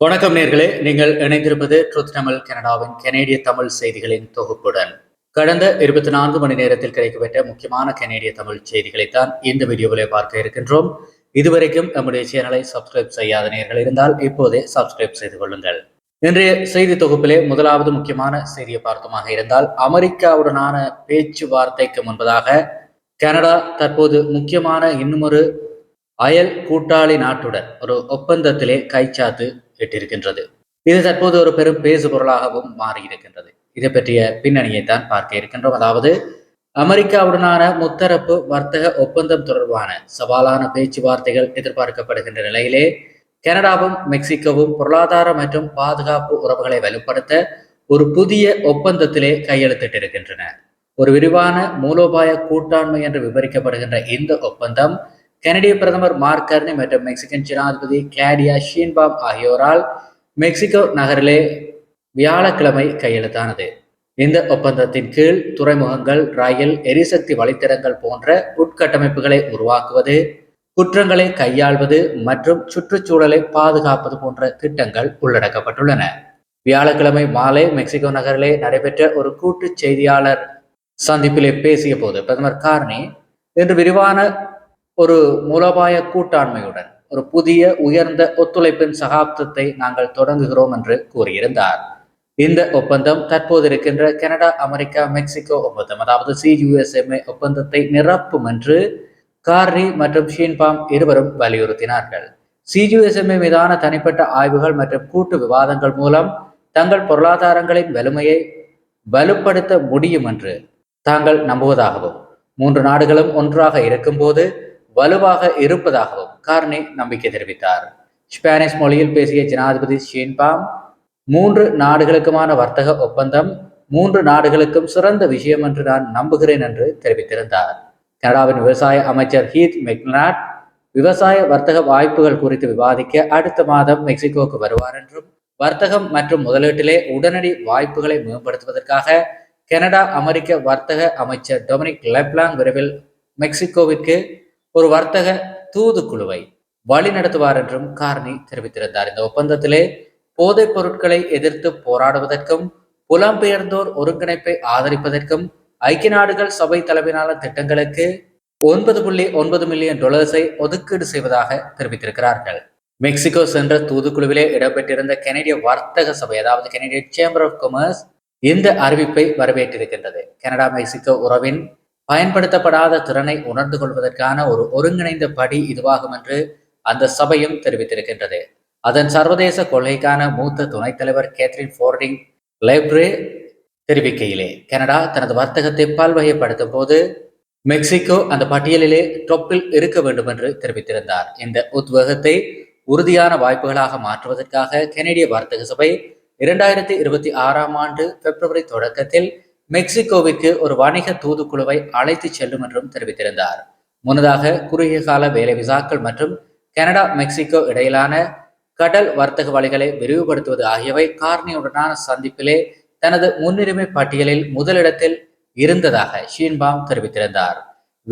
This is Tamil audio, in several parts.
வணக்கம் நேர்களே. நீங்கள் இணைந்திருப்பது ட்ரூத் தமிழ் கனடாவின் கனேடிய தமிழ் செய்திகளின் தொகுப்புடன். கடந்த இருபத்தி நான்கு மணி நேரத்தில் கிடைக்கப்பெற்ற முக்கியமான கனேடிய தமிழ் செய்திகளை தான் இந்த வீடியோவிலே பார்க்க இருக்கின்றோம். இதுவரைக்கும் நம்முடைய சேனலை சப்ஸ்கிரைப் செய்யாத நேர்கள் இருந்தால் இப்போதே சப்ஸ்கிரைப் செய்து கொள்ளுங்கள். இன்றைய செய்தி தொகுப்பிலே முதலாவது முக்கியமான செய்தியை பார்த்தமாக இருந்தால் அமெரிக்காவுடனான பேச்சுவார்த்தைக்கு முன்பதாக கனடா தற்போது முக்கியமான இன்னுமொரு அயல் கூட்டாளி நாட்டுடன் ஒரு ஒப்பந்தத்திலே கைச்சாத்து எட்டிருக்கின்றது இது தற்போது ஒரு பெரும் பேசு பொருளாகவும் மாறியிருக்கின்றது. இதை பற்றிய பின்னணியை தான் பார்க்க இருக்கின்றோம். அதாவது அமெரிக்காவுடனான முத்தரப்பு வர்த்தக ஒப்பந்தம் தொடர்பான சவாலான பேச்சுவார்த்தைகள் எதிர்பார்க்கப்படுகின்ற நிலையிலே கனடாவும் மெக்சிகோவும் பொருளாதார மற்றும் பாதுகாப்பு உறவுகளை வலுப்படுத்த ஒரு புதிய ஒப்பந்தத்திலே கையெழுத்திட்டிருக்கின்றன. ஒரு விரிவான மூலோபாய கூட்டாண்மை என்று விவரிக்கப்படுகின்ற இந்த ஒப்பந்தம் கனடிய பிரதமர் மார்க் கர்னி மற்றும் மெக்சிகன் ஜனாதிபதி கிளாடியா ஷீன்பாம் ஆகியோரால் மெக்சிகோ நகரிலே வியாழக்கிழமை கையெழுத்தானது. இந்த ஒப்பந்தத்தின் கீழ் துறைமுகங்கள் ரயில் எரிசக்தி வழித்தடங்கள் போன்ற உட்கட்டமைப்புகளை உருவாக்குவது குற்றங்களை கையாள்வது மற்றும் சுற்றுச்சூழலை பாதுகாப்பது போன்ற திட்டங்கள் உள்ளடக்கப்பட்டுள்ளன. வியாழக்கிழமை மாலை மெக்சிகோ நகரிலே நடைபெற்ற ஒரு கூட்டு செய்தியாளர் சந்திப்பிலே பேசிய போது பிரதமர் கார்னி இன்று விரிவான ஒரு மூலோபாய கூட்டாண்மையுடன் ஒரு புதிய உயர்ந்த ஒத்துழைப்பின் சகாப்தத்தை நாங்கள் தொடங்குகிறோம் என்று கூறியிருந்தார். இந்த ஒப்பந்தம் தற்போது இருக்கின்ற கனடா அமெரிக்கா மெக்சிகோ ஒப்பந்தம் அதாவது சியுஎஸ்எம்ஏ ஒப்பந்தத்தை நிரப்பும் என்று கார்ரி மற்றும் ஷீன்பாம் இருவரும் வலியுறுத்தினார்கள். சிஜிஎஸ்எம்ஏ மீதான தனிப்பட்ட ஆய்வுகள் மற்றும் கூட்டு விவாதங்கள் மூலம் தங்கள் பொருளாதாரங்களின் வலிமையை வலுப்படுத்த முடியும் என்று தாங்கள் நம்புவதாகவும் மூன்று நாடுகளும் ஒன்றாக இருக்கும்போது வலுவாக இருப்பதாகவும் கார்னி நம்பிக்கை தெரிவித்தார். ஸ்பானிஷ் மொழியில் பேசிய ஜனாதிபதி ஷீன்பாம் மூன்று நாடுகளுக்குமான வர்த்தக ஒப்பந்தம் மூன்று நாடுகளுக்கும் சிறந்த விஷயம் என்று நான் நம்புகிறேன் என்று தெரிவித்திருந்தார். கனடாவின் விவசாய அமைச்சர் ஹீத் மெக்னாட் விவசாய வர்த்தக வாய்ப்புகள் குறித்து விவாதிக்க அடுத்த மாதம் மெக்சிகோவுக்கு வருவார் என்றும் வர்த்தகம் மற்றும் முதலீட்டிலே உடனடி வாய்ப்புகளை மேம்படுத்துவதற்காக கனடா அமெரிக்க வர்த்தக அமைச்சர் டொமினிக் லெப்லாங் விரைவில் மெக்சிகோவிற்கு ஒரு வர்த்தக தூதுக்குழுவை வழி நடத்துவார் என்றும் கார்னி தெரிவித்திருந்தார். இந்த ஒப்பந்தத்திலே போதைப் பொருட்களை எதிர்த்து போராடுவதற்கும் புலம்பெயர்ந்தோர் ஒருங்கிணைப்பை ஆதரிப்பதற்கும் ஐக்கிய நாடுகள் சபை தலைமையிலான திட்டங்களுக்கு ஒன்பது புள்ளி ஒன்பது மில்லியன் டாலர்ஸை ஒதுக்கீடு செய்வதாக தெரிவித்திருக்கிறார்கள். மெக்சிகோ சென்ற தூதுக்குழுவிலே இடம்பெற்றிருந்த கெனடிய வர்த்தக சபை அதாவது கெனடிய சேம்பர் ஆஃப் கொமர்ஸ் இந்த அறிவிப்பை வரவேற்றிருக்கின்றது. கனடா மெக்சிகோ உறவின் பயன்படுத்தப்படாத திறனை உணர்ந்து கொள்வதற்கான ஒரு ஒருங்கிணைந்த படி இதுவாகும் என்று அந்த சபையும் தெரிவித்திருக்கின்றது. அதன் சர்வதேச கொள்கைக்கான மூத்த துணைத் தலைவர் கேத்ரின் ஃபோர்டிங் லைப்ரே தெரிவிக்கையிலே கனடா தனது வர்த்தகத்தை பல்வகைப்படுத்தும் போது மெக்சிகோ அந்த பட்டியலிலே டொப்பில் இருக்க வேண்டும் என்று தெரிவித்திருந்தார். இந்த உத்வேகத்தை உறுதியான வாய்ப்புகளாக மாற்றுவதற்காக கெனடிய வர்த்தக சபை இரண்டாயிரத்தி இருபத்தி ஆறாம் ஆண்டு பிப்ரவரி தொடக்கத்தில் மெக்சிகோவிற்கு ஒரு வணிக தூதுக்குழுவை அழைத்து செல்லும் என்றும் தெரிவித்திருந்தார். முன்னதாக குறுகிய கால வேலை விசாக்கள் மற்றும் கனடா மெக்சிகோ இடையிலான கடல் வர்த்தக வழிகளை விரிவுபடுத்துவது ஆகியவை கார்னியுடனான சந்திப்பிலே தனது முன்னுரிமை பட்டியலில் முதலிடத்தில் இருந்ததாக ஷீன்பாம் தெரிவித்திருந்தார்.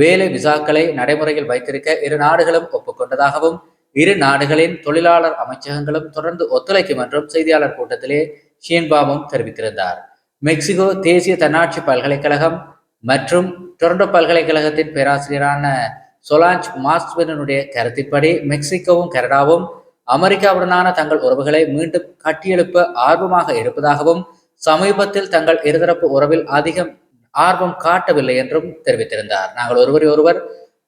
வேலை விசாக்களை நடைமுறையில் வைத்திருக்க இரு நாடுகளும் ஒப்புக்கொண்டதாகவும் இரு நாடுகளின் தொழிலாளர் அமைச்சகங்களும் தொடர்ந்து ஒத்துழைக்கும் என்றும் செய்தியாளர் கூட்டத்திலே ஷீன்பாமும் தெரிவித்திருந்தார். மெக்சிகோ தேசிய தன்னாட்சி பல்கலைக்கழகம் மற்றும் டொரண்டோ பல்கலைக்கழகத்தின் பேராசிரியரான சொலாஞ்ச் மாஸ்வனுடைய கருத்தின்படி மெக்சிகோவும் கனடாவும் அமெரிக்காவுடனான தங்கள் உறவுகளை மீண்டும் கட்டியெழுப்ப ஆர்வமாக இருப்பதாகவும் சமீபத்தில் தங்கள் இருதரப்பு உறவில் அதிகம் ஆர்வம் காட்டவில்லை என்றும் தெரிவித்திருந்தார். நாங்கள் ஒருவரை ஒருவர்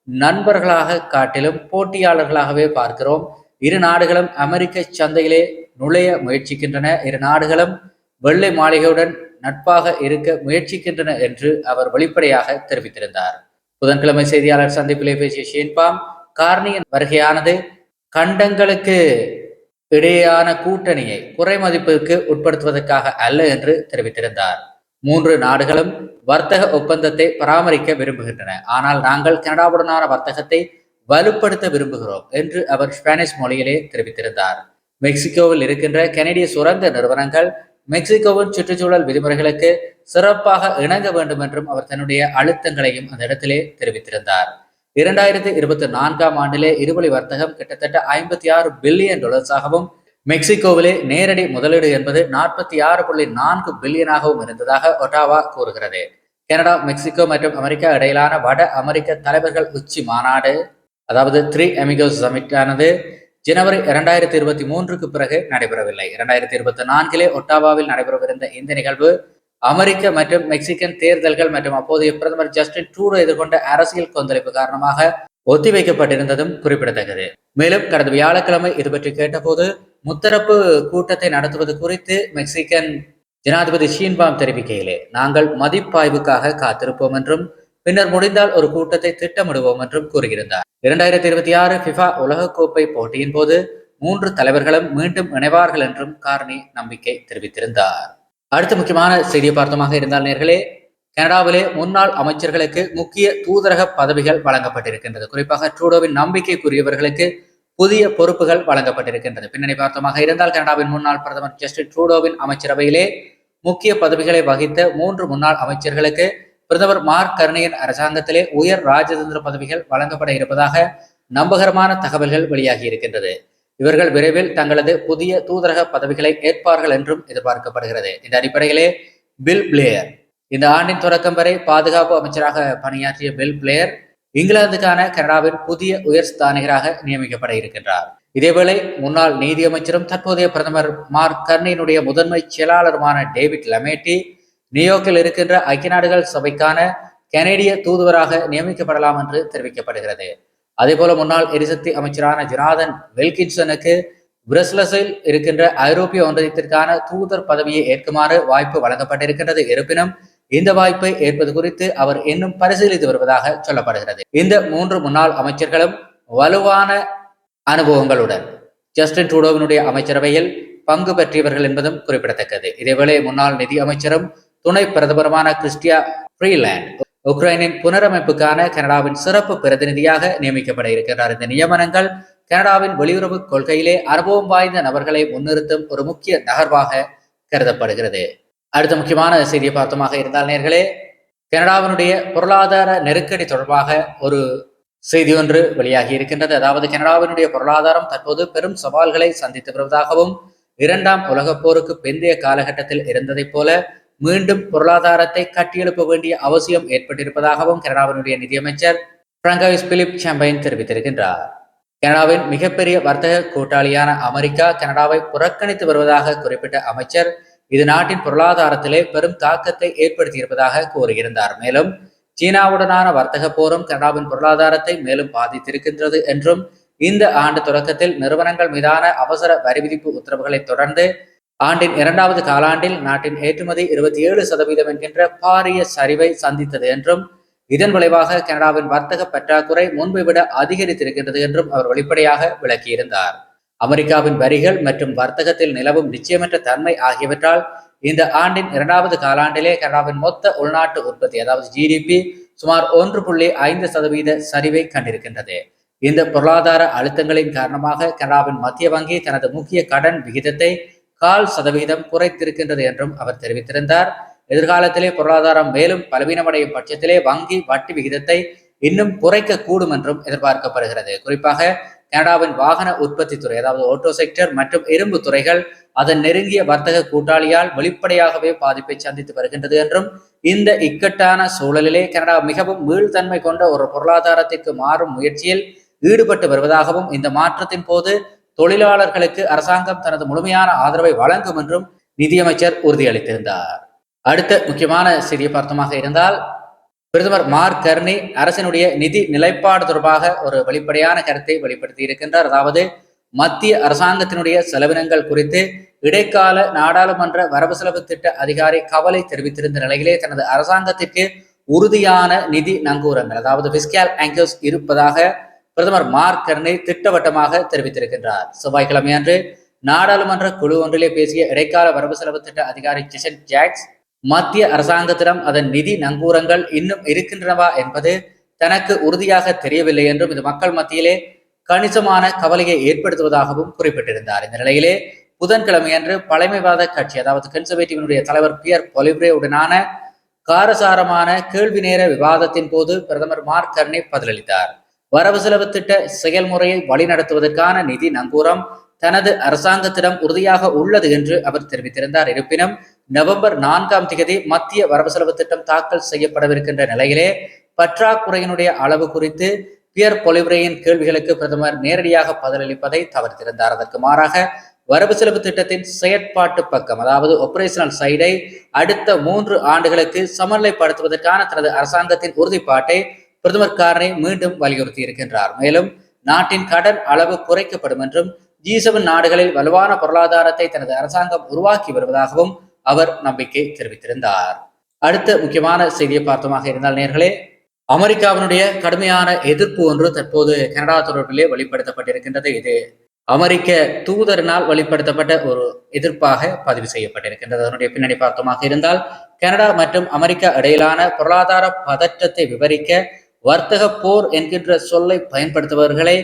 நண்பர்களாக காட்டிலும் போட்டியாளர்களாகவே பார்க்கிறோம். இரு நாடுகளும் அமெரிக்க சந்தையிலே நுழைய முயற்சிக்கின்றன. இரு நாடுகளும் வெள்ளை மாளிகையுடன் நட்பாக இருக்க முயற்சிக்கின்றன என்று அவர் வெளிப்படையாக தெரிவித்திருந்தார். புதன்கிழமை செய்தியாளர் சந்திப்பிலே பேசிய ஷேன்பாம் கார்னியின் வருகையானது கண்டங்களுக்கு இடையேயான கூட்டணியை குறைமதிப்பிற்கு உட்படுத்துவதற்காக அல்ல என்று தெரிவித்திருந்தார். மூன்று நாடுகளும் வர்த்தக ஒப்பந்தத்தை பராமரிக்க விரும்புகின்றன. ஆனால் நாங்கள் கனடாவுடனான வர்த்தகத்தை வலுப்படுத்த விரும்புகிறோம் என்று அவர் ஸ்பானிஷ் மொழியிலே தெரிவித்திருந்தார். மெக்சிகோவில் இருக்கின்ற கனடிய சுரங்க நிறுவனங்கள் மெக்சிகோவின் சுற்றுச்சூழல் விதிமுறைகளுக்கு சிறப்பாக இணங்க வேண்டும் என்றும் அவர் தன்னுடைய அழுத்தங்களையும் அந்த இடத்திலே தெரிவித்திருந்தார். இரண்டாயிரத்தி இருபத்தி நான்காம் ஆண்டிலே இருவழி வர்த்தகம் கிட்டத்தட்ட ஐம்பத்தி ஆறு பில்லியன் டாலர்ஸாகவும் மெக்சிகோவிலே நேரடி முதலீடு என்பது நாற்பத்தி ஆறு புள்ளி நான்கு பில்லியனாகவும் இருந்ததாக ஒட்டாவா கூறுகிறது. கனடா மெக்சிகோ மற்றும் அமெரிக்கா இடையிலான வட அமெரிக்க தலைவர்கள் உச்சி மாநாடு அதாவது த்ரீ அமிகோஸ் சமிட்டானது ஜனவரி இரண்டாயிரத்தி இருபத்தி மூன்றுக்கு பிறகு நடைபெறவில்லை. இரண்டாயிரத்தி இருபத்தி நான்கிலே ஒட்டாவாவில் நடைபெறவிருந்த இந்த நிகழ்வு அமெரிக்க மற்றும் மெக்சிகன் தேர்தல்கள் மற்றும் அப்போதைய பிரதமர் ஜஸ்டின் ட்ரூடோ எதிர்கொண்ட அரசியல் கொந்தளிப்பு காரணமாக ஒத்திவைக்கப்பட்டிருந்ததும் குறிப்பிடத்தக்கது. மேலும் கடந்த வியாழக்கிழமை இது பற்றி கேட்டபோது முத்தரப்பு கூட்டத்தை நடத்துவது குறித்து மெக்சிகன் ஜனாதிபதி ஷீன்பாம் தெரிவிக்கையிலே நாங்கள் மதிப்பாய்வுக்காக காத்திருப்போம் என்றும் பின்னர் முடிந்தால் ஒரு கூட்டத்தை திட்டமிடுவோம் என்றும் கூறியிருந்தார். இரண்டாயிரத்தி இருபத்தி ஆறு பிஃபா உலகக்கோப்பை போட்டியின் போது மூன்று தலைவர்களும் மீண்டும் இணைவார்கள் என்றும் கார்னி நம்பிக்கை தெரிவித்திருந்தார். அடுத்த முக்கியமான செய்தியை பார்த்தமாக இருந்தால் நேர்களே கனடாவிலே முன்னாள் அமைச்சர்களுக்கு முக்கிய தூதரக பதவிகள் வழங்கப்பட்டிருக்கின்றது. குறிப்பாக ட்ரூடோவின் நம்பிக்கைக்குரியவர்களுக்கு புதிய பொறுப்புகள் வழங்கப்பட்டிருக்கின்றது. பின்னணி பார்த்தமாக இருந்தால் கனடாவின் முன்னாள் பிரதமர் ஜஸ்டின் ட்ரூடோவின் அமைச்சரவையிலே முக்கிய பதவிகளை வகித்த மூன்று முன்னாள் அமைச்சர்களுக்கு பிரதமர் மார்க் கருணையின் அரசாங்கத்திலே உயர் ராஜதந்திர பதவிகள் வழங்கப்பட இருப்பதாக நம்பகரமான தகவல்கள் வெளியாகி இருக்கின்றது. இவர்கள் விரைவில் தங்களது புதிய தூதரக பதவிகளை ஏற்பார்கள் என்றும் எதிர்பார்க்கப்படுகிறது. இந்த அடிப்படையிலே பில் பிளேயர். இந்த ஆண்டின் தொடக்கம் வரை பாதுகாப்பு அமைச்சராக பணியாற்றிய பில் பிளேயர் இங்கிலாந்துக்கான கனடாவின் புதிய உயர் ஸ்தானிகராக நியமிக்கப்பட இருக்கின்றார். இதேவேளை முன்னாள் நீதியமைச்சரும் தற்போதைய பிரதமர் மார்க் கர்னியினுடைய முதன்மை செயலாளருமான டேவிட் லமேட்டி நியூயார்க்கில் இருக்கின்ற ஐக்கிய நாடுகள் சபைக்கான கனேடிய தூதுவராக நியமிக்கப்படலாம் என்று தெரிவிக்கப்படுகிறது. அதேபோல முன்னாள் எரிசக்தி அமைச்சரான ஜனாதன் வெல்கின்சனுக்கு பிரஸ்லஸில் இருக்கின்ற ஐரோப்பிய ஒன்றியத்திற்கான தூதர் பதவியை ஏற்குமாறு வாய்ப்பு வழங்கப்பட்டிருக்கின்றது. இருப்பினும் இந்த வாய்ப்பை ஏற்பது குறித்து அவர் இன்னும் பரிசீலித்து வருவதாக சொல்லப்படுகிறது. இந்த மூன்று முன்னாள் அமைச்சர்களும் வலுவான அனுபவங்களுடன் ஜஸ்டின் ட்ரூடோவினுடைய அமைச்சரவையில் பங்கு பெற்றியவர்கள் என்பதும் குறிப்பிடத்தக்கது. இதேவேளை முன்னாள் நிதி அமைச்சரும் துணை பிரதமருமான கிறிஸ்டியா ஃப்ரீலேண்ட் உக்ரைனின் புனரமைப்புக்கான கனடாவின் சிறப்பு பிரதிநிதியாக நியமிக்கப்பட இருக்கிறார் இந்த நியமனங்கள் கனடாவின் வெளியுறவு கொள்கையிலே அனுபவம் வாய்ந்த நபர்களை முன்னிறுத்தும் ஒரு முக்கிய நகர்வாக கருதப்படுகிறது. அடுத்த முக்கியமான செய்தியை பார்த்தமாக இருந்தால் நேர்களே கனடாவினுடைய பொருளாதார நெருக்கடி தொடர்பாக ஒரு செய்தி ஒன்று வெளியாகி இருக்கின்றது. அதாவது கனடாவினுடைய பொருளாதாரம் தற்போது பெரும் சவால்களை சந்தித்து வருவதாகவும் இரண்டாம் உலகப் போருக்கு பிந்தைய காலகட்டத்தில் இருந்ததைப் போல மீண்டும் பொருளாதாரத்தை கட்டியெழுப்ப வேண்டிய அவசியம் ஏற்பட்டிருப்பதாகவும் கனடாவினுடைய நிதியமைச்சர் பிராங்கவிஸ் பிலிப் சாம்பைன் தெரிவித்திருக்கின்றார். கனடாவின் மிகப்பெரிய வர்த்தக கூட்டாளியான அமெரிக்கா கனடாவை புறக்கணித்து வருவதாக குறிப்பிட்ட அமைச்சர் இது நாட்டின் பொருளாதாரத்திலே பெரும் தாக்கத்தை ஏற்படுத்தியிருப்பதாக கூறியிருந்தார். மேலும் சீனாவுடனான வர்த்தக போரும் கனடாவின் பொருளாதாரத்தை மேலும் பாதித்திருக்கின்றது என்றும் இந்த ஆண்டு தொடக்கத்தில் நிறுவனங்கள் மீதான அவசர வரி விதிப்பு உத்தரவுகளை தொடர்ந்து ஆண்டின் இரண்டாவது காலாண்டில் நாட்டின் ஏற்றுமதி இருபத்தி ஏழு சதவீதம் என்கின்ற பாரிய சரிவை சந்தித்தது என்றும் இதன் விளைவாக கனடாவின் வர்த்தக பற்றாக்குறை முன்பை விட அதிகரித்திருக்கின்றது என்றும் அவர் வெளிப்படையாக விளக்கியிருந்தார். அமெரிக்காவின் வரிகள் மற்றும் வர்த்தகத்தில் நிலவும் நிச்சயமற்ற தன்மை ஆகியவற்றால் இந்த ஆண்டின் இரண்டாவது காலாண்டிலே கனடாவின் மொத்த உள்நாட்டு உற்பத்தி அதாவது ஜிடிபி சுமார் ஒன்று புள்ளி ஐந்து சதவீத சரிவை கண்டிருக்கின்றது. இந்த பொருளாதார அழுத்தங்களின் காரணமாக கனடாவின் மத்திய வங்கி தனது முக்கிய கடன் விகிதத்தை கால் சதவீதம் குறைத்திருக்கின்றது என்றும் அவர் தெரிவித்திருந்தார். எதிர்காலத்திலே பொருளாதாரம் மேலும் பலவீனமடையும் பட்சத்திலே வங்கி வட்டி விகிதத்தை இன்னும் குறைக்க கூடும் என்றும் எதிர்பார்க்கப்படுகிறது. குறிப்பாக கனடாவின் வாகன உற்பத்தி துறை அதாவது ஓட்டோ செக்டர் மற்றும் இரும்பு துறைகள் அதன் நெருங்கிய வர்த்தக கூட்டாளியால் வெளிப்படையாகவே பாதிப்பை சந்தித்து வருகின்றது என்றும் இந்த இக்கட்டான சூழலிலே கனடா மிகவும் மீள்தன்மை கொண்ட ஒரு பொருளாதாரத்திற்கு மாறும் முயற்சியில் ஈடுபட்டு வருவதாகவும் இந்த மாற்றத்தின் போது தொழிலாளர்களுக்கு அரசாங்கம் தனது முழுமையான ஆதரவை வழங்கும் என்றும் நிதியமைச்சர் உறுதியளித்திருந்தார். அடுத்த முக்கியமான செய்தியை பார்த்தமாக இருந்தால் பிரதமர் மார்க் கர்னி அரசினுடைய நிதி நிலைப்பாடு தொடர்பாக ஒரு வெளிப்படையான கருத்தை வெளிப்படுத்தி இருக்கின்றார் அதாவது மத்திய அரசாங்கத்தினுடைய செலவினங்கள் குறித்து இடைக்கால நாடாளுமன்ற வரவு செலவு திட்ட அதிகாரி கவலை தெரிவித்திருந்த நிலையிலே தனது அரசாங்கத்திற்கு உறுதியான நிதி நங்கூரங்கள் அதாவது பிஸ்கேல் ஆங்கர்ஸ் இருப்பதாக பிரதமர் மார்க் கர்னி திட்டவட்டமாக தெரிவித்திருக்கின்றார். செவ்வாய்க்கிழமை அன்று நாடாளுமன்ற குழு ஒன்றிலே பேசிய இடைக்கால வரவு செலவு திட்ட அதிகாரி ஜிஷன் ஜாக்ஸ் மத்திய அரசாங்கத்திடம் அதன் நிதி நங்கூரங்கள் இன்னும் இருக்கின்றனவா என்பது தனக்கு உறுதியாக தெரியவில்லை என்றும் இது மக்கள் மத்தியிலே கணிசமான கவலையை ஏற்படுத்துவதாகவும் குறிப்பிட்டிருந்தார். இந்த நிலையிலே புதன்கிழமையன்று பழமைவாத கட்சி அதாவது கன்சர்வேட்டிவினுடைய தலைவர் பியர் பொலிப்ரே உடனான காரசாரமான கேள்வி நேர விவாதத்தின் போது பிரதமர் மார்க் கர்னே பதிலளித்தார். வரவு செலவு திட்ட செயல்முறையை வழிநடத்துவதற்கான நிதி நங்கூரம் தனது அரசாங்கத்திடம் உறுதியாக உள்ளது என்று அவர் தெரிவித்திருந்தார். இருப்பினும் நவம்பர் நான்காம் தேதி மத்திய வரவு செலவு திட்டம் தாக்கல் செய்யப்படவிருக்கின்ற நிலையிலே பற்றாக்குறையினுடைய அளவு குறித்து பியர் பொலிவுரையின் கேள்விகளுக்கு பிரதமர் நேரடியாக பதிலளிப்பதை தவிர்த்திருந்தார். அதற்கு மாறாக வரவு செலவு திட்டத்தின் செயற்பாட்டு பக்கம் அதாவது ஒபரேஷனல் சைடை அடுத்த மூன்று ஆண்டுகளுக்கு சமநிலைப்படுத்துவதற்கான தனது அரசாங்கத்தின் உறுதிப்பாட்டை பிரதமர் காரனை மீண்டும் வலியுறுத்தி இருக்கின்றார். மேலும் நாட்டின் கடன் அளவு குறைக்கப்படும் என்றும் ஜி நாடுகளில் வலுவான பொருளாதாரத்தை தனது அரசாங்கம் உருவாக்கி வருவதாகவும் அவர் நம்பிக்கை தெரிவித்திருந்தார். அடுத்த முக்கியமான செய்தியை பார்த்தோமாக இருந்தால் நேர்களே அமெரிக்காவினுடைய கடுமையான எதிர்ப்பு ஒன்று தற்போது கனடா தொடர்பிலே வெளிப்படுத்தப்பட்டிருக்கின்றது. இது அமெரிக்க தூதரினால் வெளிப்படுத்தப்பட்ட ஒரு எதிர்ப்பாக பதிவு செய்யப்பட்டிருக்கின்றது. அதனுடைய பின்னணி பார்த்தோமாக இருந்தால் கனடா மற்றும் அமெரிக்கா இடையிலான பொருளாதார பதற்றத்தை விவரிக்க வர்த்தக போர் என்கின்ற சொல்லை பயன்படுத்துபவர்களை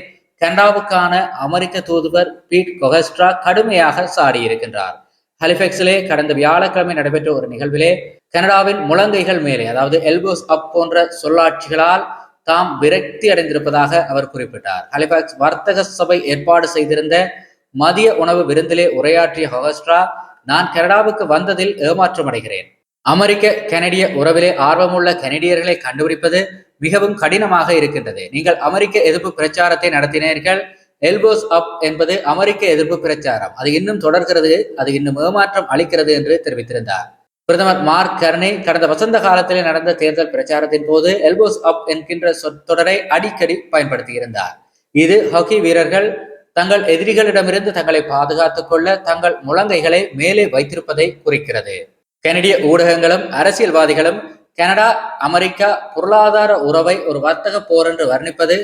கனடாவுக்கான அமெரிக்க தூதுவர் பீட் கொகஸ்ட்ரா கடுமையாக சாடியிருக்கின்றார். ஹலிஃபெக்ஸிலே கடந்த வியாழக்கிழமை நடைபெற்ற ஒரு நிகழ்விலே கனடாவின் முழங்கைகள் மேலே அதாவது எல்போஸ் அப் போன்ற சொல்லாட்சிகளால் தாம் விரக்தி அடைந்திருப்பதாக அவர் குறிப்பிட்டார். ஹலிஃபாக்ஸ் வர்த்தக சபை ஏற்பாடு செய்திருந்த மதிய உணவு விருந்திலே உரையாற்றிய ஹொகஸ்ட்ரா நான் கனடாவுக்கு வந்ததில் ஏமாற்றம் அடைகிறேன் அமெரிக்க கனடிய உறவிலே ஆர்வமுள்ள கனடியர்களை கண்டுபிடிப்பது மிகவும் கடினமாக இருக்கின்றது. நீங்கள் அமெரிக்க எதிர்ப்பு பிரச்சாரத்தை நடத்தினீர்கள். எல்போஸ் அப் என்பது அமெரிக்க எதிர்ப்பு பிரச்சாரம். அது இன்னும் தொடர்கிறது அது இன்னும் ஏமாற்றம் அளிக்கிறது என்று தெரிவித்திருந்தார். பிரதமர் மார்க் கர்னே கடந்த வசந்த காலத்தில் நடந்த தேர்தல் பிரச்சாரத்தின் போது எல்போஸ் அப் என்கின்ற சொற்றொடரை அடிக்கடி பயன்படுத்தியிருந்தார். இது ஹாக்கி வீரர்கள் தங்கள் எதிரிகளிடமிருந்து தங்களை பாதுகாத்துக் கொள்ள தங்கள் முழங்கைகளை மேலே வைத்திருப்பதை குறிக்கிறது. கனடிய ஊடகங்களும் அரசியல்வாதிகளும் கனடா அமெரிக்கா பொருளாதார உறவை ஒரு வர்த்தக போர் என்று வர்ணிப்பது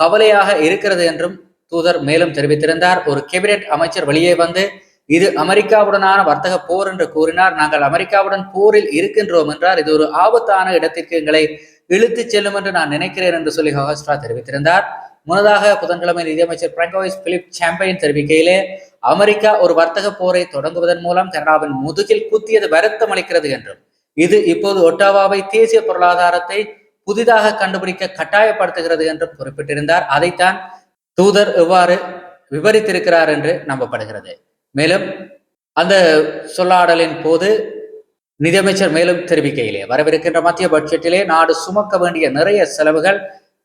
கவலையாக இருக்கிறது என்றும் தூதர் மேலும் தெரிவித்திருந்தார். ஒரு கேபினெட் அமைச்சர் வெளியே வந்து இது அமெரிக்காவுடனான வர்த்தக போர் என்று கூறினார். நாங்கள் அமெரிக்காவுடன் போரில் இருக்கின்றோம் என்றார். இது ஒரு ஆபத்தான இடத்திற்கு எங்களை இழுத்து செல்லும் என்று நான் நினைக்கிறேன் என்று சொல்லி ஹோஸ்ட்ரா தெரிவித்திருந்தார். முன்னதாக புதன்கிழமை நிதியமைச்சர் பிராங்கோயிஸ் பிலிப் சாம்பைன் தெரிவிக்கையிலே அமெரிக்கா ஒரு வர்த்தக போரை தொடங்குவதன் மூலம் கனடாவின் முதுகில் குத்தியது வருத்தம் அளிக்கிறது என்றும் இது இப்போது ஒட்டாவாவை தேசிய பொருளாதாரத்தை புதிதாக கண்டுபிடிக்க கட்டாயப்படுத்துகிறது என்று குறிப்பிட்டிருந்தார். அதைத்தான் தூதர் எவ்வாறு விவரித்திருக்கிறார் என்று நம்பப்படுகிறது. மேலும் அந்த சொல்லாடலின் போது நிதியமைச்சர் மேலும் தெரிவிக்கையிலே வரவிருக்கின்ற மத்திய பட்ஜெட்டிலே நாடு சுமக்க வேண்டிய நிறைய செலவுகள்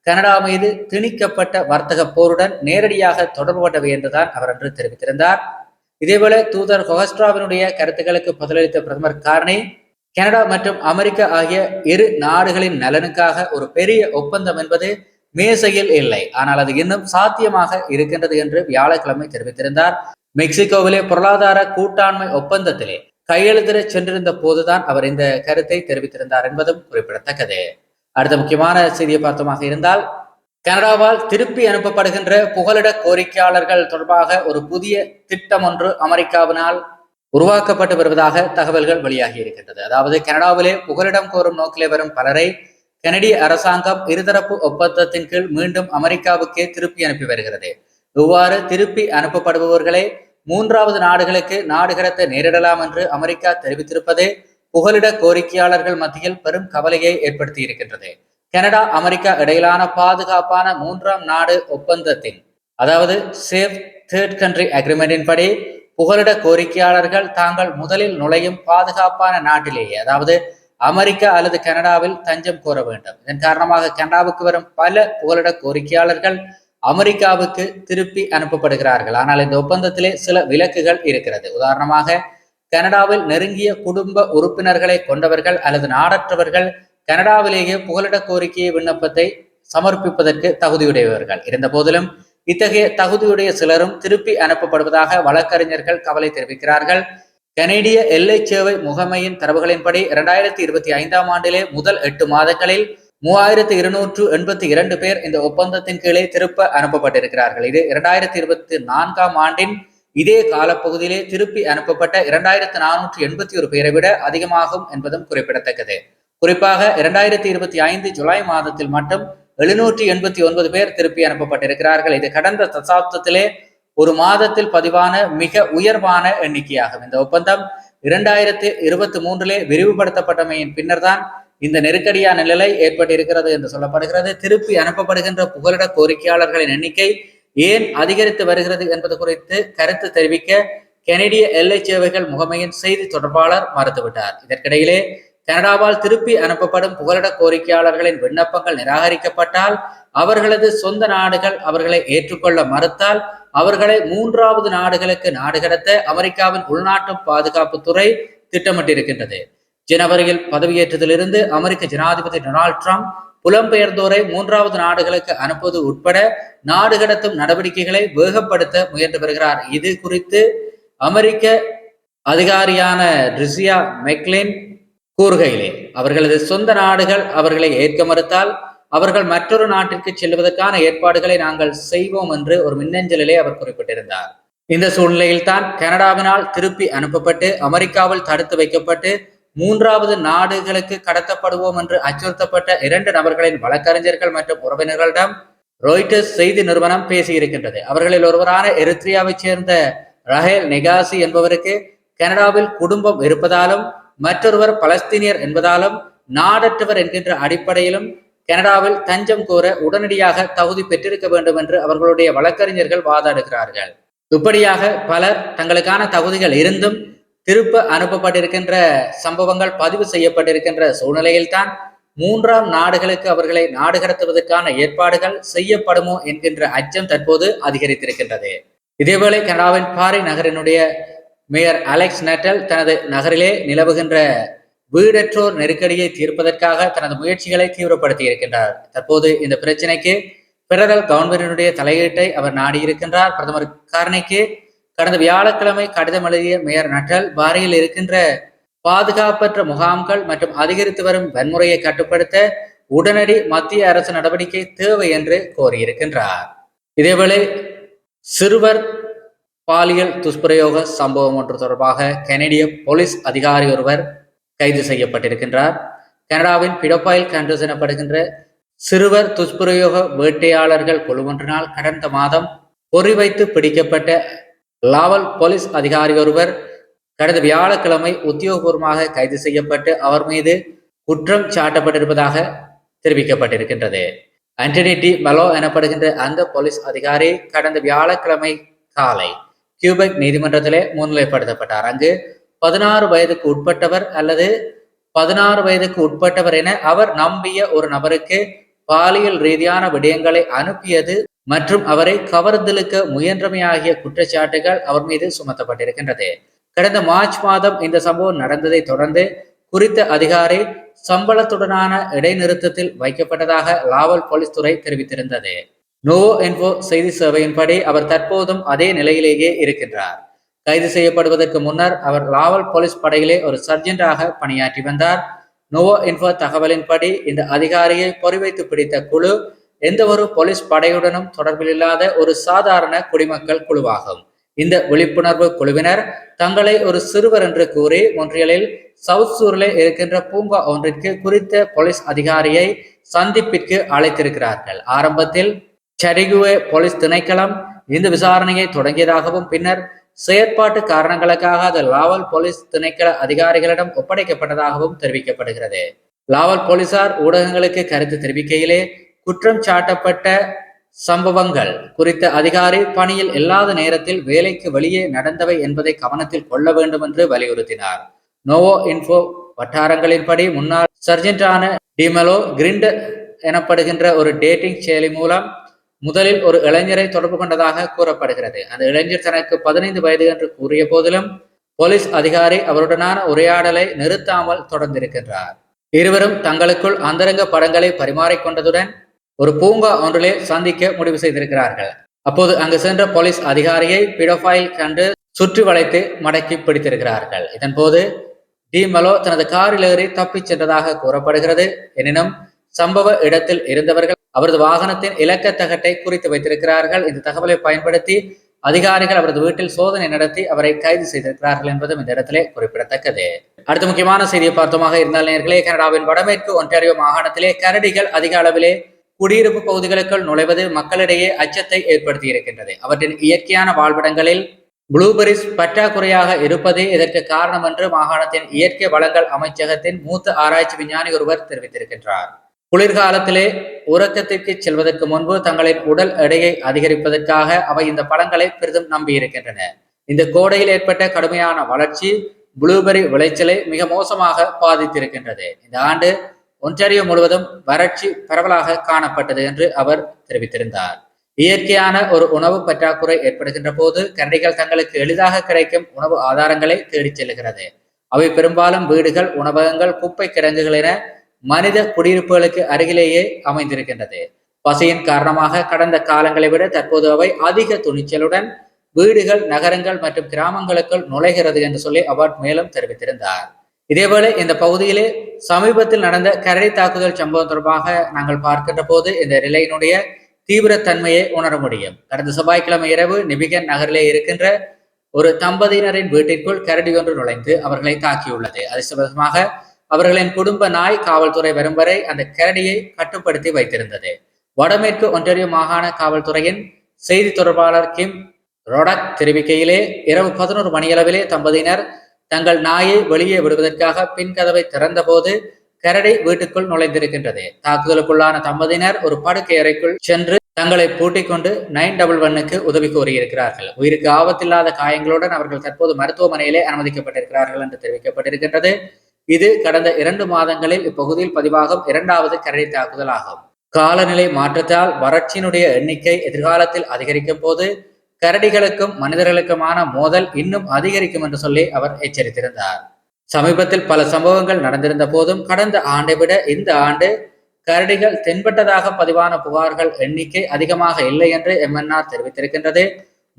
கனடா மீது திணிக்கப்பட்ட வர்த்தக போருடன் நேரடியாக தொடர்புபட்டவை என்றுதான் அவர் என்று தெரிவித்திருந்தார். இதேபோல தூதர் கொஹஸ்ட்ராவினுடைய கருத்துக்களுக்கு பதிலளித்த பிரதமர் கார்னி கனடா மற்றும் அமெரிக்கா ஆகிய இரு நாடுகளின் நலனுக்காக ஒரு பெரிய ஒப்பந்தம் என்பது மேசையில் இல்லை. ஆனால் அது இன்னும் சாத்தியமாக இருக்கின்றது என்று வியாழக்கிழமை தெரிவித்திருந்தார். மெக்சிகோவிலே பொருளாதார கூட்டாண்மை ஒப்பந்தத்திலே கையெழுத்திட சென்றிருந்த போதுதான் அவர் இந்த கருத்தை தெரிவித்திருந்தார் என்பதும் குறிப்பிடத்தக்கது. அடுத்த முக்கியமான செய்தியை பார்த்தமாக இருந்தால் கனடாவால் திருப்பி அனுப்பப்படுகின்ற புகலிட கோரிக்கையாளர்கள் தொடர்பாக ஒரு புதிய திட்டம் ஒன்று அமெரிக்காவினால் உருவாக்கப்பட்டு வருவதாக தகவல்கள் வெளியாகி இருக்கின்றது. அதாவது கனடாவிலே புகலிடம் கோரும் நோக்கிலே வரும் பலரை கனடிய அரசாங்கம் இருதரப்பு ஒப்பந்தத்தின் கீழ் மீண்டும் அமெரிக்காவுக்கே திருப்பி அனுப்பி வருகிறது. இவ்வாறு திருப்பி அனுப்பப்படுபவர்களை மூன்றாவது நாடுகளுக்கு நாடு கடத்த நேரிடலாம் என்று அமெரிக்கா தெரிவித்திருப்பது புகலிட கோரிக்கையாளர்கள் மத்தியில் பெரும் கவலையை ஏற்படுத்தி இருக்கின்றது. கனடா அமெரிக்கா இடையிலான பாதுகாப்பான மூன்றாம் நாடு ஒப்பந்தத்தின் அதாவது சேஃப் தேர்ட் கண்ட்ரி அக்ரிமெண்டின் படி புகலிட கோரிக்கையாளர்கள் தாங்கள் முதலில் நுழையும் பாதுகாப்பான நாட்டிலேயே அதாவது அமெரிக்கா அல்லது கனடாவில் தஞ்சம் கோர வேண்டும். இதன் காரணமாக கனடாவுக்கு வரும் பல புகலிட கோரிக்கையாளர்கள் அமெரிக்காவுக்கு திருப்பி அனுப்பப்படுகிறார்கள். ஆனால் இந்த ஒப்பந்தத்திலே சில விலக்குகள் இருக்கிறது. உதாரணமாக கனடாவில் நெருங்கிய குடும்ப உறுப்பினர்களை கொண்டவர்கள் அல்லது நாடற்றவர்கள் கனடாவிலேயே புகலிட கோரிக்கை விண்ணப்பத்தை சமர்ப்பிப்பதற்கு தகுதியுடையவர்கள். இருந்த போதிலும் இத்தகைய தகுதியுடைய சிலரும் திருப்பி அனுப்பப்படுவதாக வழக்கறிஞர்கள் கவலை தெரிவிக்கிறார்கள். கனேடிய எல்லை சேவை முகமையின் தரவுகளின்படி இரண்டாயிரத்தி இருபத்தி ஐந்தாம் ஆண்டிலே முதல் எட்டு மாதங்களில் மூவாயிரத்தி இருநூற்று எண்பத்தி இரண்டு பேர் இந்த ஒப்பந்தத்தின் கீழே திருப்ப அனுப்பப்பட்டிருக்கிறார்கள். இது இரண்டாயிரத்தி இருபத்தி நான்காம் ஆண்டின் இதே காலப்பகுதியிலே திருப்பி அனுப்பப்பட்ட இரண்டாயிரத்தி நானூற்று எண்பத்தி ஒரு பேரை விட அதிகமாகும் என்பதும் குறிப்பிடத்தக்கது. குறிப்பாக இரண்டாயிரத்தி இருபத்தி ஐந்து ஜூலை மாதத்தில் மட்டும் எழுநூற்றி எண்பத்தி ஒன்பது பேர் திருப்பி அனுப்பப்பட்டிருக்கிறார்கள். இது கடந்த தசாப்தத்திலே ஒரு மாதத்தில் பதிவான மிக உயர்வான எண்ணிக்கையாகும். இந்த ஒப்பந்தம் இரண்டாயிரத்தி இருபத்தி மூன்றிலே விரிவுபடுத்தப்பட்டமையின் பின்னர் தான் இந்த நெருக்கடியான நிலை ஏற்பட்டிருக்கிறது என்று சொல்லப்படுகிறது. திருப்பி அனுப்பப்படுகின்ற புகலிட கோரிக்கையாளர்களின் எண்ணிக்கை ஏன் அதிகரித்து வருகிறது என்பது குறித்து கருத்து தெரிவிக்க கெனடிய எல்லை சேவைகள் முகமையின் செய்தி தொடர்பாளர் மறுத்துவிட்டார். இதற்கிடையிலே கனடாவால் திருப்பி அனுப்பப்படும் புகலிட கோரிக்கையாளர்களின் விண்ணப்பங்கள் நிராகரிக்கப்பட்டால் அவர்களது சொந்த நாடுகள் அவர்களை ஏற்றுக்கொள்ள மறுத்தால் அவர்களை மூன்றாவது நாடுகளுக்கு நாடு கடத்த அமெரிக்காவின் உள்நாட்டு பாதுகாப்புத்துறை திட்டமிட்டிருக்கின்றது. ஜனவரியில் பதவியேற்றதிலிருந்து அமெரிக்க ஜனாதிபதி டொனால்ட் ட்ரம்ப் புலம்பெயர்ந்தோரை மூன்றாவது நாடுகளுக்கு அனுப்புவது உட்பட நாடு கடத்தும் நடவடிக்கைகளை வேகப்படுத்த முயன்று வருகிறார். இது குறித்து அமெரிக்க அதிகாரியான ரிசியா மெக்லின் கூறுகையிலே அவர்களது சொந்த நாடுகள் அவர்களை ஏற்க மறுத்தால் அவர்கள் மற்றொரு நாட்டிற்கு செல்வதற்கான ஏற்பாடுகளை நாங்கள் செய்வோம் என்று ஒரு மின்னஞ்சலிலே அவர் குறிப்பிட்டிருந்தார். இந்த சூழ்நிலையில் தான் கனடாவினால் திருப்பி அனுப்பப்பட்டு அமெரிக்காவில் தடுத்து வைக்கப்பட்டு மூன்றாவது நாடுகளுக்கு கடத்தப்படுவோம் என்று அச்சுறுத்தப்பட்ட இரண்டு நபர்களின் வழக்கறிஞர்கள் மற்றும் உறவினர்களிடம் ரோய்டர்ஸ் செய்தி நிறுவனம் பேசியிருக்கின்றது. அவர்களில் ஒருவரான எரித்ரியாவைச் சேர்ந்த ரஹேல் நெகாசி என்பவருக்கு கனடாவில் குடும்பம் இருப்பதாலும் மற்றொருவர் பலஸ்தீனியர் என்பதாலும் நாடற்றவர் என்கின்ற அடிப்படையிலும் கனடாவில் தஞ்சம் கோர உடனடியாக தகுதி பெற்றிருக்க வேண்டும் என்று அவர்களுடைய வழக்கறிஞர்கள் வாதாடுகிறார்கள். இப்படியாக பலர் தங்களுக்கான தகுதிகள் இருந்தும் திருப்ப அனுப்பப்பட்டிருக்கின்ற சம்பவங்கள் பதிவு செய்யப்பட்டிருக்கின்ற சூழ்நிலையில்தான் மூன்றாம் நாடுகளுக்கு அவர்களை நாடு கடத்துவதற்கான ஏற்பாடுகள் செய்யப்படுமோ என்கின்ற அச்சம் தற்போது அதிகரித்திருக்கின்றது. இதேவேளை கனடாவின் பாரி நகரினுடைய மேயர் அலெக்ஸ் நட்டல் தனது நகரிலே நிலவுகின்ற வீடற்றோர் நெருக்கடியை தீர்ப்பதற்காக தனது முயற்சிகளை தீவிரப்படுத்தி இருக்கின்றார் தற்போது இந்த பிரச்சனைக்கு பெடரல் கவர்மெண்டினுடைய தலையீட்டை அவர் நாடியிருக்கின்றார். பிரதமர் காரணிக்கு கடந்த வியாழக்கிழமை கடிதம் எழுதிய மேயர் நட்டல் பாரியில் இருக்கின்ற பாதுகாப்பற்ற முகாம்கள் மற்றும் அதிகரித்து வரும் வன்முறையை கட்டுப்படுத்த உடனடி மத்திய அரசு நடவடிக்கை தேவை என்று கோரியிருக்கின்றார். இதேவேளை சிறுவர் பாலியல் துஷ்பிரயோக சம்பவம் ஒன்று தொடர்பாக கனடிய போலீஸ் அதிகாரி ஒருவர் கைது செய்யப்பட்டிருக்கின்றார். கனடாவின் பிடப்பாயில் கண்டஸ் எனப்படுகின்ற சிறுவர் துஷ்பிரயோக வேட்டையாளர்கள் குழு ஒன்றினால் கடந்த மாதம் பொறி வைத்து பிடிக்கப்பட்ட லாவல் போலீஸ் அதிகாரி ஒருவர் கடந்த வியாழக்கிழமை உத்தியோகபூர்வமாக கைது செய்யப்பட்டு அவர் மீது குற்றம் சாட்டப்பட்டிருப்பதாக தெரிவிக்கப்பட்டிருக்கின்றது. Anthony D. மெலோ எனப்படுகின்ற அந்த போலீஸ் அதிகாரி கடந்த வியாழக்கிழமை காலை கியூபெக் நீதிமன்றத்திலே முன்னிலைப்படுத்தப்பட்டார். அங்கு பதினாறு வயதுக்கு உட்பட்டவர் அல்லது பதினாறு வயதுக்கு உட்பட்டவர் என அவர் நம்பிய ஒரு நபருக்கு பாலியல் ரீதியான விடயங்களை அனுப்பியது மற்றும் அவரை கவர்ந்தெழுக்க முயன்றமை ஆகிய குற்றச்சாட்டுகள் அவர் மீது சுமத்தப்பட்டிருக்கின்றது. கடந்த மார்ச் மாதம் இந்த சம்பவம் நடந்ததை தொடர்ந்து குறித்த அதிகாரி சம்பளத்துடனான இடைநிறுத்தத்தில் வைக்கப்பட்டதாக லாவல் போலீஸ் துறை தெரிவித்திருந்தது. நோவோ என்போ செய்தி சேவையின்படி அவர் தற்போதும் அதே நிலையிலேயே இருக்கின்றார். கைது செய்யப்படுவதற்கு முன்னர் அவர் லாவல் போலீஸ் படையிலே ஒரு சர்ஜென்டாக பணியாற்றி வந்தார். நோவோ இன்ஃபோ தகவலின்படி இந்த அதிகாரியை பொறிவைத்து பிடித்த குழு எந்த ஒரு போலீஸ் படையுடனும் தொடர்பில் இல்லாத ஒரு சாதாரண குடிமக்கள் குழுவாகும். இந்த விழிப்புணர்வு குழுவினர் தங்களை ஒரு சிறுவர் என்று கூறி மொன்றியலில் சவுத் சூரில் இருக்கின்ற பூங்கா ஒன்றிற்கு குறித்த போலீஸ் அதிகாரியை சந்திப்பிற்கு அழைத்திருக்கிறார்கள். ஆரம்பத்தில் சரிகுவே போலீஸ் திணைக்களம் இந்த விசாரணையை தொடங்கியதாகவும் பின்னர் செயற்பாட்டு காரணங்களுக்காக அது லாவல் போலீஸ் திணைக்கள அதிகாரிகளிடம் ஒப்படைக்கப்பட்டதாகவும் தெரிவிக்கப்படுகிறது. லாவல் போலீசார் ஊடகங்களுக்கு கருத்து தெரிவிக்கையிலே குற்றம் சாட்டப்பட்ட சம்பவங்கள் குறித்த அதிகாரி பணியில் இல்லாத நேரத்தில் வேலைக்கு வெளியே நடந்தவை என்பதை கவனத்தில் கொள்ள வேண்டும் என்று வலியுறுத்தினார். நோவோ இன்ஃபோ வட்டாரங்களின்படி முன்னாள் சர்ஜென்டான டிமலோ கிரிண்ட் எனப்படுகின்ற ஒரு டேட்டிங் செயலி மூலம் முதலில் ஒரு இளைஞரை தொடர்பு கொண்டதாக கூறப்படுகிறது. அந்த இளைஞர் தனக்கு பதினைந்து வயது என்று கூறிய போதிலும் போலீஸ் அதிகாரி அவருடனான உரையாடலை நிறுத்தாமல் தொடர்ந்திருக்கின்றார். இருவரும் தங்களுக்குள் அந்தரங்க படங்களை பரிமாறிக்கொண்டதுடன் ஒரு பூங்கா ஒன்றிலே சந்திக்க முடிவு செய்திருக்கிறார்கள். அப்போது அங்கு சென்ற போலீஸ் அதிகாரியை பிடோஃபைல் கண்டு சுற்றி வளைத்து மடக்கி பிடித்திருக்கிறார்கள். இதன் போது டி. மலோ தனது காரில் ஏறி தப்பிச் சென்றதாக கூறப்படுகிறது. எனினும் சம்பவ இடத்தில் இருந்தவர்கள் அவரது வாகனத்தின் இலக்க தகட்டை குறித்து வைத்திருக்கிறார்கள். இந்த தகவலை பயன்படுத்தி அதிகாரிகள் அவரது வீட்டில் சோதனை நடத்தி அவரை கைது செய்திருக்கிறார்கள் என்பதும் இந்த இடத்திலே குறிப்பிடத்தக்கது. அடுத்த முக்கியமான செய்தியை பார்த்தோமாக இருந்தால் நேர்களே கனடாவின் வடமேற்கு ஒன்றாரியோ மாகாணத்திலே கரடிகள் அதிக அளவிலே குடியிருப்பு பகுதிகளுக்குள் நுழைவது மக்களிடையே அச்சத்தை ஏற்படுத்தி இருக்கின்றது அவற்றின் இயற்கையான வாழ்விடங்களில் ப்ளூபெரிஸ் பற்றாக்குறையாக இருப்பதே இதற்கு காரணம் என்று மாகாணத்தின் இயற்கை வளங்கள் அமைச்சகத்தின் மூத்த ஆராய்ச்சி விஞ்ஞானி ஒருவர் தெரிவித்திருக்கின்றார். குளிர்காலத்திலே உறக்கத்திற்கு செல்வதற்கு முன்பு தங்களின் உடல் எடையை அதிகரிப்பதற்காக அவை இந்த பழங்களை பெரிதும் நம்பியிருக்கின்றன இந்த கோடையில் ஏற்பட்ட கடுமையான வளர்ச்சி புளூபெரி விளைச்சலை மிக மோசமாக பாதித்திருக்கின்றது. இந்த ஆண்டு ஒன்றாரியோ முழுவதும் வறட்சி பரவலாக காணப்பட்டது என்று அவர் தெரிவித்திருந்தார். இயற்கையான ஒரு உணவு பற்றாக்குறை ஏற்படுகின்ற போது கரடிகள் தங்களுக்கு எளிதாக கிடைக்கும் உணவு ஆதாரங்களை தேடிச் செல்கிறது அவை பெரும்பாலும் வீடுகள் உணவகங்கள் குப்பை கிடங்குகள் என மனித குடியிருப்புகளுக்கு அருகிலேயே அமைந்திருக்கின்றது. பசியின் காரணமாக கடந்த காலங்களை விட தற்போது அவை அதிக துணிச்சலுடன் வீடுகள் நகரங்கள் மற்றும் கிராமங்களுக்குள் நுழைகிறது என்று சொல்லி அவர் மேலும் தெரிவித்திருந்தார். இதேபோல இந்த பகுதியிலே சமீபத்தில் நடந்த கரடி தாக்குதல் சம்பவம் தொடர்பாக நாங்கள் பார்க்கின்ற போது இந்த நிலையினுடைய தீவிரத்தன்மையை உணர முடியும். கடந்த செவ்வாய்க்கிழமை இரவு நிபிகன் நகரிலே இருக்கின்ற ஒரு தம்பதியினரின் வீட்டிற்குள் கரடி ஒன்று நுழைந்து அவர்களை தாக்கியுள்ளது. அதிர்ஷ்டவசமாக அவர்களின் குடும்ப நாய் காவல்துறை வரும் வரை அந்த கரடியை கட்டுப்படுத்தி வைத்திருந்தது. வடமேற்கு ஒன்றிய மாகாண காவல்துறையின் செய்தி தொடர்பாளர் கிம் ரொடக் தெரிவிக்கையிலே இரவு பதினோரு மணியளவிலே தம்பதியினர் தங்கள் நாயை வெளியே விடுவதற்காக பின் கதவை திறந்தபோது கரடி வீட்டுக்குள் நுழைந்திருக்கின்றது. தாக்குதலுக்குள்ளான தம்பதியினர் ஒரு படுக்கை அறைக்குள் சென்று தங்களை பூட்டிக் கொண்டு நைன் டபுள் ஒன்னுக்கு உதவி கோரியிருக்கிறார்கள். உயிருக்கு ஆபத்தில்லாத காயங்களுடன் அவர்கள் தற்போது மருத்துவமனையிலே அனுமதிக்கப்பட்டிருக்கிறார்கள் என்று தெரிவிக்கப்பட்டிருக்கின்றது. இது கடந்த இரண்டு மாதங்களில் இப்பகுதியில் பதிவாகும் இரண்டாவது கரடி தாக்குதல் ஆகும் காலநிலை மாற்றத்தால் வறட்சியினுடைய எண்ணிக்கை எதிர்காலத்தில் அதிகரிக்கும் போது கரடிகளுக்கும் மனிதர்களுக்குமான மோதல் இன்னும் அதிகரிக்கும் என்று சொல்லி அவர் எச்சரித்திருந்தார். சமீபத்தில் பல சம்பவங்கள் நடந்திருந்த போதும் கடந்த ஆண்டை விட இந்த ஆண்டு கரடிகள் தென்பட்டதாக பதிவான புகார்கள் எண்ணிக்கை அதிகமாக இல்லை என்று எம்என்ஆர் தெரிவித்திருக்கின்றது.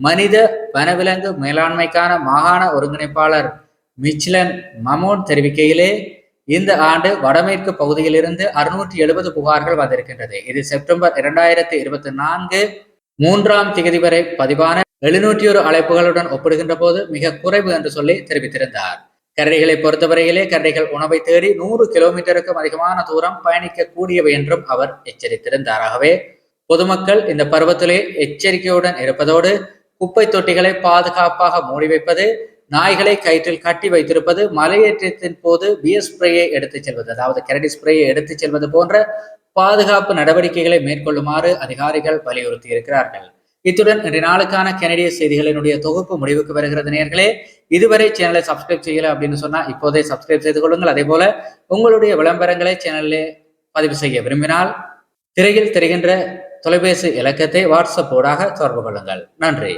மனித வனவிலங்கு மேலாண்மைக்கான மாகாண ஒருங்கிணைப்பாளர் மிச்லன் மமோன் தெரிவிக்கையிலே இந்த ஆண்டு வடமேற்கு பகுதியிலிருந்து அறுநூற்றி எழுபது புகார்கள் வந்திருக்கின்றது. இது செப்டம்பர் இரண்டாயிரத்தி இருபத்தி நான்கு மூன்றாம் திகதி வரை பதிவான எழுநூற்றி ஒரு அழைப்புகளுடன் ஒப்பிடுகின்ற போது மிக குறைவு என்று சொல்லி தெரிவித்திருந்தார். கரடிகளை பொறுத்தவரையிலே கரடிகள் உணவை தேடி நூறு கிலோமீட்டருக்கும் அதிகமான தூரம் பயணிக்கக்கூடியவை என்றும் அவர் எச்சரித்திருந்தார். ஆகவே பொதுமக்கள் இந்த பருவத்திலே எச்சரிக்கையுடன் இருப்பதோடு குப்பை தொட்டிகளை பாதுகாப்பாக மூடி வைப்பது நாய்களை கயிற்றில் கட்டி வைத்திருப்பது மலையேற்றத்தின் போது பியர் ஸ்ப்ரேயை எடுத்துச் செல்வது. அதாவது கரடி ஸ்ப்ரேயை எடுத்துச் செல்வது போன்ற பாதுகாப்பு நடவடிக்கைகளை மேற்கொள்ளுமாறு அதிகாரிகள் வலியுறுத்தி இருக்கிறார்கள். இத்துடன் இன்றைய நாளுக்கான கனடிய செய்திகளினுடைய தொகுப்பு முடிவுக்கு வருகிறது நேர்களே. இதுவரை சேனலை சப்ஸ்கிரைப் செய்யல அப்படின்னு சொன்னா இப்போதே சப்ஸ்கிரைப் செய்து கொள்ளுங்கள். அதே போல உங்களுடைய விளம்பரங்களை சேனலில் பதிவு செய்ய விரும்பினால் திரையில் தெரிகின்ற தொலைபேசி இலக்கத்தை வாட்ஸ்அப் ஊடாக தொடர்பு கொள்ளுங்கள். நன்றி.